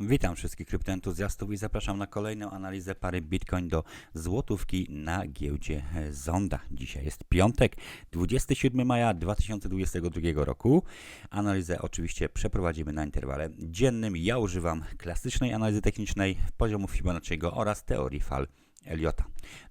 Witam wszystkich kryptoentuzjastów i zapraszam na kolejną analizę pary Bitcoin do złotówki na giełdzie Zonda. Dzisiaj jest piątek, 27 maja 2022 roku. Analizę oczywiście przeprowadzimy na interwale dziennym. Ja używam klasycznej analizy technicznej poziomu Fibonacciego oraz teorii fal. Eliota.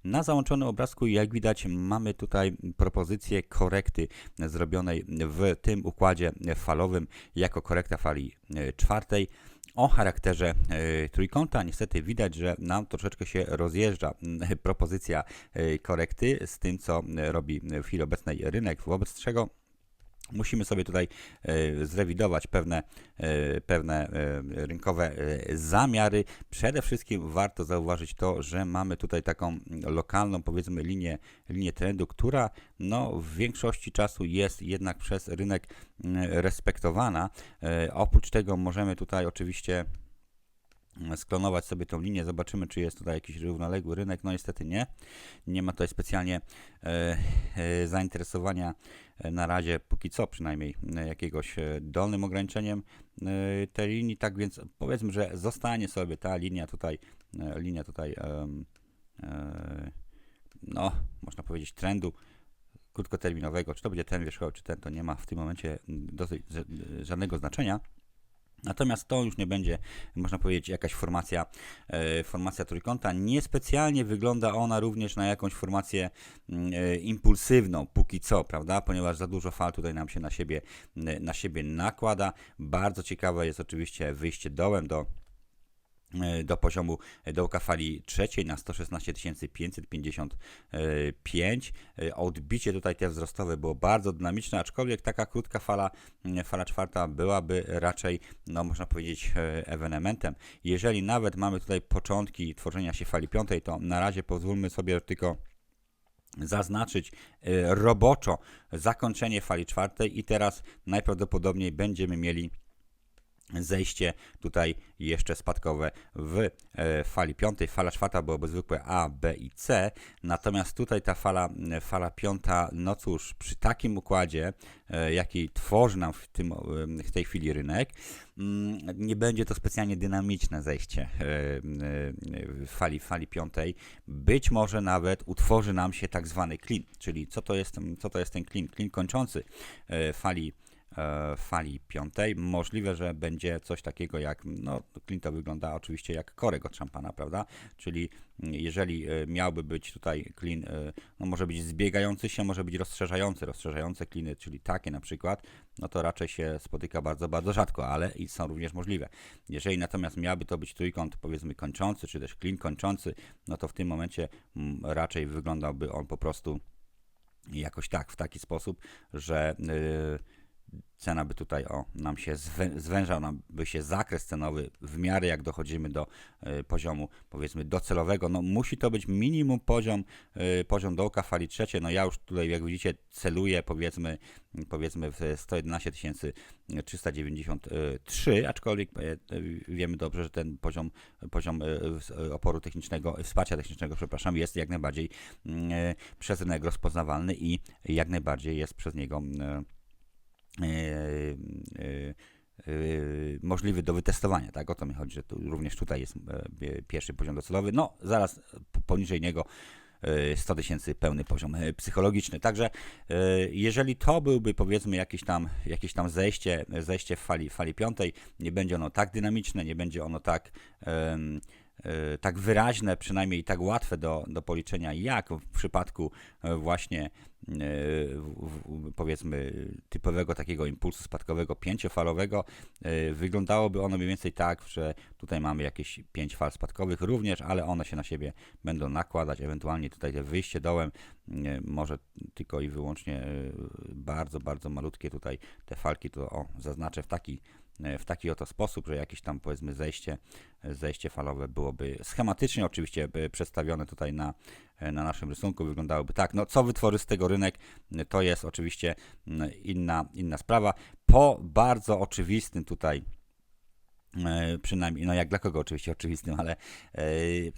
Na załączonym obrazku, jak widać, mamy tutaj propozycję korekty zrobionej w tym układzie falowym jako korekta fali czwartej o charakterze e, trójkąta. Niestety widać, że nam troszeczkę się rozjeżdża mm, propozycja e, korekty z tym, co robi w chwili obecnej rynek, wobec czego Musimy sobie tutaj e, zrewidować pewne, e, pewne e, rynkowe zamiary. Przede wszystkim warto zauważyć to, że mamy tutaj taką lokalną, powiedzmy, linię, linię trendu, która no, w większości czasu jest jednak przez rynek mm, respektowana. Oprócz tego możemy tutaj oczywiście sklonować sobie tą linię, zobaczymy, czy jest tutaj jakiś równoległy rynek. No niestety nie. Nie ma tutaj specjalnie e, e, zainteresowania e, na razie, póki co przynajmniej, jakiegoś dolnym ograniczeniem tej linii. Tak więc powiedzmy, że zostanie sobie ta linia tutaj, linia tutaj, no, można powiedzieć, trendu krótkoterminowego. Czy to będzie ten wierzchołek, czy ten, to nie ma w tym momencie dosyć ża- żadnego znaczenia. Natomiast to już nie będzie, można powiedzieć, jakaś formacja, e, formacja trójkąta. Niespecjalnie wygląda ona również na jakąś formację mm, e, impulsywną, póki co, prawda? Ponieważ za dużo fal tutaj nam się na siebie, na siebie nakłada. Bardzo ciekawe jest oczywiście wyjście dołem do do poziomu dołka fali trzeciej na 116 555. E, Odbicie tutaj te wzrostowe było bardzo dynamiczne, aczkolwiek taka krótka fala, m, fala czwarta byłaby raczej, no można powiedzieć, e, ewenementem. Jeżeli nawet mamy tutaj początki tworzenia się fali piątej, to na razie pozwólmy sobie tylko zaznaczyć e, roboczo zakończenie fali czwartej i teraz najprawdopodobniej będziemy mieli zejście tutaj jeszcze spadkowe w e, fali piątej. Fala czwarta byłoby zwykłe A, B i C, natomiast tutaj ta fala, e, fala piąta, no cóż, przy takim układzie, e, jaki tworzy nam w, tym, w tej chwili rynek, mm, nie będzie to specjalnie dynamiczne zejście fali, fali piątej. Być może nawet utworzy nam się tak zwany clean, czyli co to jest, co to jest ten clean? Clean kończący fali fali piątej. Możliwe, że będzie coś takiego jak, no Clint wygląda oczywiście jak korek od szampana, prawda? Czyli mm, jeżeli e, miałby być tutaj klin, e, no może być zbiegający się, może być rozszerzający, rozszerzające kliny, czyli takie na przykład, no to raczej się spotyka bardzo, bardzo rzadko, ale i są również możliwe. Jeżeli natomiast miałby to być trójkąt powiedzmy kończący, czy też klin kończący, no to w tym momencie mm, raczej wyglądałby on po prostu jakoś tak, w taki sposób, że yy, cena by tutaj o, nam się zwę- zwężał, nam by się zakres cenowy w miarę jak dochodzimy do y, poziomu powiedzmy docelowego. No musi to być minimum poziom, y, poziom dołka fali trzeciej. No ja już tutaj jak widzicie celuję powiedzmy, powiedzmy w 111 393, aczkolwiek y, wiemy dobrze, że ten poziom, poziom oporu technicznego, wsparcia technicznego, przepraszam, jest jak najbardziej y, przez rynek rozpoznawalny i jak najbardziej jest przez niego e, e, e, możliwy do wytestowania, tak? O to mi chodzi, że tu, również tutaj jest e, pierwszy poziom docelowy. No, zaraz poniżej niego e, 100 tysięcy pełny poziom e, psychologiczny. Także e, jeżeli to byłby powiedzmy jakieś tam, jakieś tam zejście, zejście w fali, fali piątej, nie będzie ono tak dynamiczne, nie będzie ono tak e, tak wyraźne, przynajmniej tak łatwe do, do policzenia, jak w przypadku e, właśnie e, powiedzmy typowego takiego impulsu spadkowego pięciofalowego. E, Wyglądałoby ono mniej więcej tak, że tutaj mamy jakieś pięć fal spadkowych również, ale one się na siebie będą nakładać, ewentualnie tutaj te wyjście dołem e, może tylko i wyłącznie e, bardzo, bardzo malutkie tutaj te falki to o, zaznaczę w taki w taki oto sposób, że jakieś tam powiedzmy zejście, zejście falowe byłoby schematycznie oczywiście e, przedstawione tutaj na, e, na naszym rysunku wyglądałoby tak. No co wytworzy z tego rynek, e, to jest oczywiście inna, inna sprawa. Po bardzo oczywistym tutaj E, przynajmniej, no jak dla kogo oczywiście oczywistym, ale e,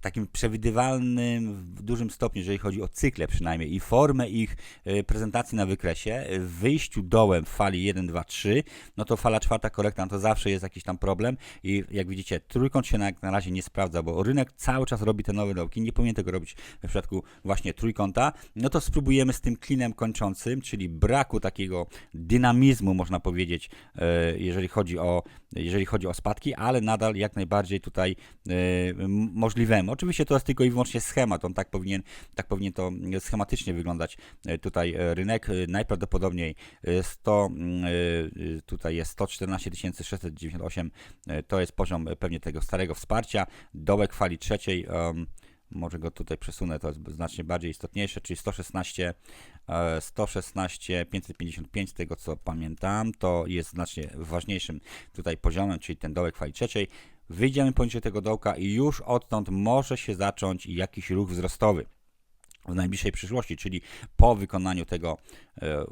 takim przewidywalnym w dużym stopniu, jeżeli chodzi o cykle przynajmniej i formę ich e, prezentacji na wykresie, w wyjściu dołem w fali 1, 2, 3, no to fala czwarta korekta, no to zawsze jest jakiś tam problem i jak widzicie, trójkąt się na, na razie nie sprawdza, bo rynek cały czas robi te nowe dołki, nie powinien tego robić w przypadku właśnie trójkąta, no to spróbujemy z tym klinem kończącym, czyli braku takiego dynamizmu, można powiedzieć, e, jeżeli chodzi o, jeżeli chodzi o spadki, ale nadal jak najbardziej tutaj e, możliwemu. Oczywiście to jest tylko i wyłącznie schemat, on tak powinien, tak powinien to schematycznie wyglądać e, tutaj e, rynek. E, Najprawdopodobniej e, 100, mm, e, tutaj jest 114 698, e, to jest poziom e, pewnie tego starego wsparcia. Dołek fali trzeciej, może go tutaj przesunę, to jest znacznie bardziej istotniejsze, czyli 116, e, 116 555 z tego co pamiętam, to jest znacznie ważniejszym tutaj poziomem, czyli ten dołek fali trzeciej. Wyjdziemy poniżej tego dołka i już odtąd może się zacząć jakiś ruch wzrostowy w najbliższej przyszłości, czyli po wykonaniu tego, e, e,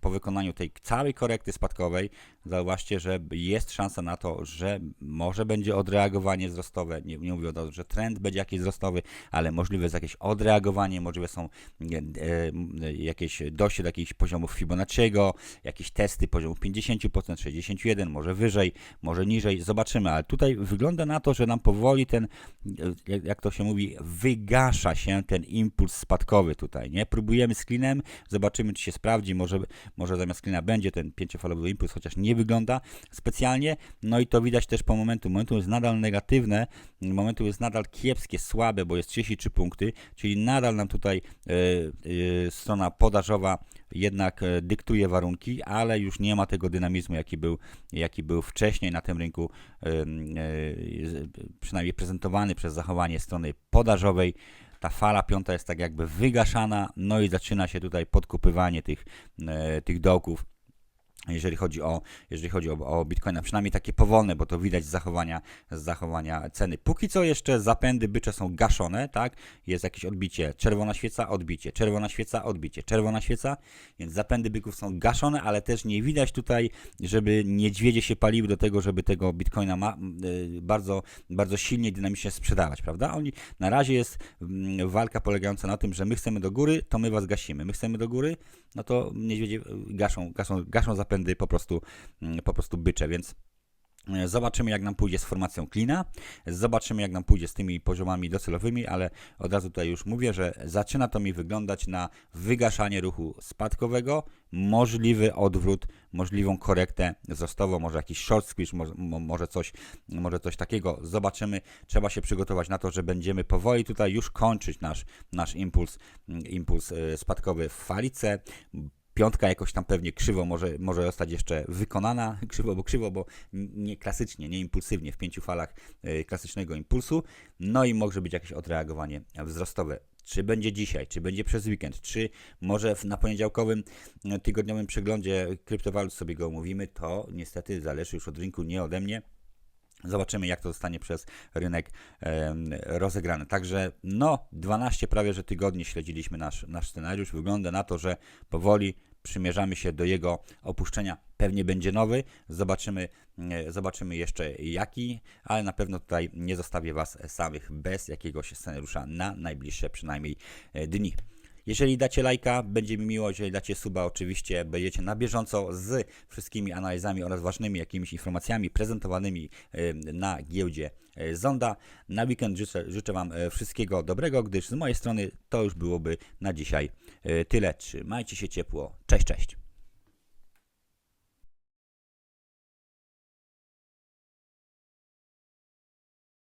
po wykonaniu tej całej korekty spadkowej, zauważcie, że jest szansa na to, że może będzie odreagowanie wzrostowe. Nie, nie mówię o tym, że trend będzie jakiś wzrostowy, ale możliwe jest jakieś odreagowanie, możliwe są e, jakieś dojście do jakichś poziomów Fibonacciego, jakieś testy poziomu 50%, 61%, może wyżej, może niżej. Zobaczymy, ale tutaj wygląda na to, że nam powoli ten, jak to się mówi, wygasza się ten impuls spadkowy tutaj, nie? Próbujemy z klinem, zobaczymy, czy się sprawdzi, może, może zamiast klina będzie ten pięciofalowy impuls, chociaż nie wygląda specjalnie, no i to widać też po momentu. Momentum jest nadal negatywne, momentum jest nadal kiepskie, słabe, bo jest 33 punkty, czyli nadal nam tutaj e, e, strona podażowa jednak e, dyktuje warunki, ale już nie ma tego dynamizmu, jaki był, jaki był wcześniej na tym rynku, e, z- przynajmniej prezentowany przez zachowanie strony podażowej. Ta fala piąta jest tak jakby wygaszana, no i zaczyna się tutaj podkupywanie tych, e, tych dołków jeżeli chodzi o, jeżeli chodzi o, o Bitcoina, przynajmniej takie powolne, bo to widać z zachowania, z zachowania ceny. Póki co jeszcze zapędy bycze są gaszone, tak? Jest jakieś odbicie, czerwona świeca, odbicie, czerwona świeca, odbicie, czerwona świeca, więc zapędy byków są gaszone, ale też nie widać tutaj, żeby niedźwiedzie się paliły do tego, żeby tego Bitcoina ma, y, bardzo, bardzo silnie dynamicznie sprzedawać, prawda? Oni, na razie jest walka polegająca na tym, że my chcemy do góry, to my was gasimy. My chcemy do góry, no to niedźwiedzie y, gaszą, gaszą, gaszą zapędy po prostu, mm, po prostu bycze, więc e, Zobaczymy, jak nam pójdzie z formacją klina, zobaczymy, jak nam pójdzie z tymi poziomami docelowymi, ale od razu tutaj już mówię, że zaczyna to mi wyglądać na wygaszanie ruchu spadkowego, możliwy odwrót, możliwą korektę wzrostową, może jakiś short squeeze, może, mo- może, coś, może coś takiego. Zobaczymy, trzeba się przygotować na to, że będziemy powoli tutaj już kończyć nasz, nasz impuls, mm, impuls e, spadkowy w falice. Piątka jakoś tam pewnie krzywo może, może zostać jeszcze wykonana, krzywo bo krzywo, bo nie klasycznie, nie impulsywnie w pięciu falach e, klasycznego impulsu. No i może być jakieś odreagowanie wzrostowe. Czy będzie dzisiaj, czy będzie przez weekend, czy może na poniedziałkowym e, tygodniowym przeglądzie kryptowalut sobie go omówimy, to niestety zależy już od rynku, nie ode mnie. Zobaczymy, jak to zostanie przez rynek em, rozegrane. Także, no, 12 prawie że tygodni śledziliśmy nasz, nasz scenariusz. Wygląda na to, że powoli przymierzamy się do jego opuszczenia. Pewnie będzie nowy. Zobaczymy, e, zobaczymy jeszcze jaki, ale na pewno tutaj nie zostawię Was samych bez jakiegoś scenariusza na najbliższe przynajmniej e, dni. Jeżeli dacie lajka, będzie mi miło. Jeżeli dacie suba, oczywiście będziecie na bieżąco z wszystkimi analizami oraz ważnymi jakimiś informacjami prezentowanymi na giełdzie e, Zonda. Na weekend życzę, życzę Wam e, wszystkiego dobrego, gdyż z mojej strony to już byłoby na dzisiaj e, tyle. Trzymajcie się ciepło. Cześć, cześć.